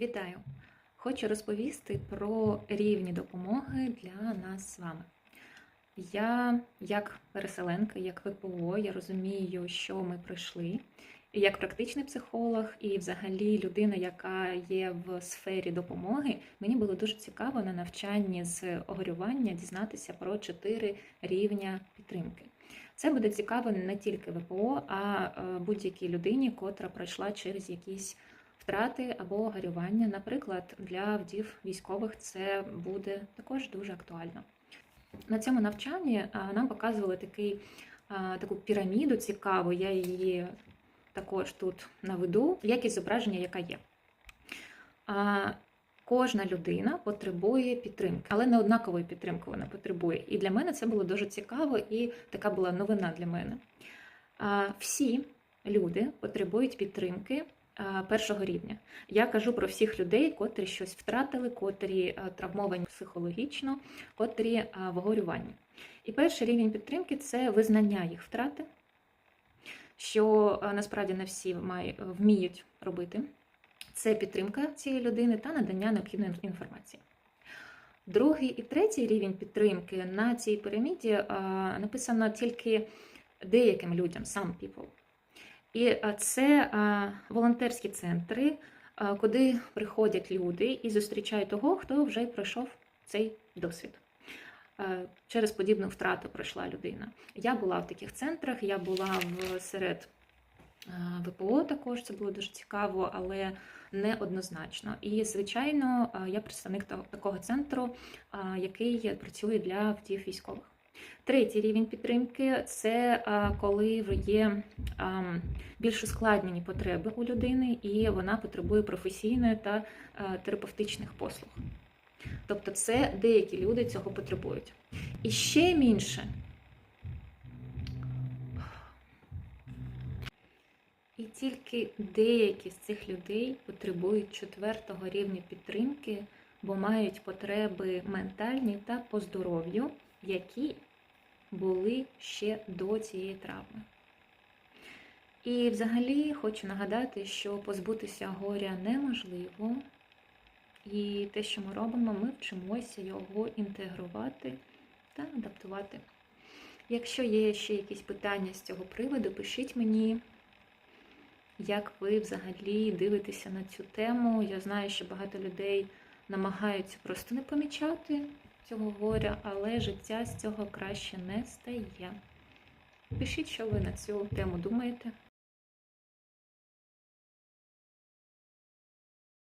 Вітаю! Хочу розповісти про рівні допомоги для нас з вами. Я, як переселенка, як ВПО, я розумію, що ми пройшли. Як практичний психолог, і взагалі людина, яка є в сфері допомоги, мені було дуже цікаво на навчанні з огорювання дізнатися про чотири рівня підтримки. Це буде цікаво не тільки ВПО, а е, будь-якій людині, котра пройшла через якісь втрати або горювання. Наприклад, для вдів військових це буде також дуже актуально. На цьому навчанні нам показували такий, таку піраміду цікаву, я її також тут наведу, якість зображення, яка є. Кожна людина потребує підтримки, але не однакової підтримки вона потребує. І для мене це було дуже цікаво і така була новина для мене. Всі люди потребують підтримки першого рівня. Я кажу про всіх людей, котрі щось втратили, котрі травмовані психологічно, котрі а, в горюванні. І перший рівень підтримки це визнання їх втрати, що насправді не всі вміють робити. Це підтримка цієї людини та надання необхідної інформації. Другий і третій рівень підтримки на цій піраміді написано тільки деяким людям, some people. І це волонтерські центри, куди приходять люди і зустрічають того, хто вже пройшов цей досвід. Е, Через подібну втрату пройшла людина. Я була в таких центрах, я була в серед е, ВПО також, це було дуже цікаво, але не однозначно. І, звичайно, е, я представник такого центру, е, який працює для вдів військових. Третій рівень підтримки це коли є більш ускладнені потреби у людини, і вона потребує професійної та терапевтичних послуг. Тобто, це деякі люди цього потребують. І ще менше. І тільки деякі з цих людей потребують четвертого рівня підтримки, бо мають потреби ментальні та по здоров'ю, які були ще до цієї травми. І взагалі хочу нагадати, що позбутися горя неможливо. І те, що ми робимо, ми вчимося його інтегрувати та адаптувати. Якщо є ще якісь питання з цього приводу, пишіть мені, як ви взагалі дивитеся на цю тему. Я знаю, що багато людей намагаються просто не помічати цього горя, але життя з цього краще не стає. Пишіть, що ви на цю тему думаєте.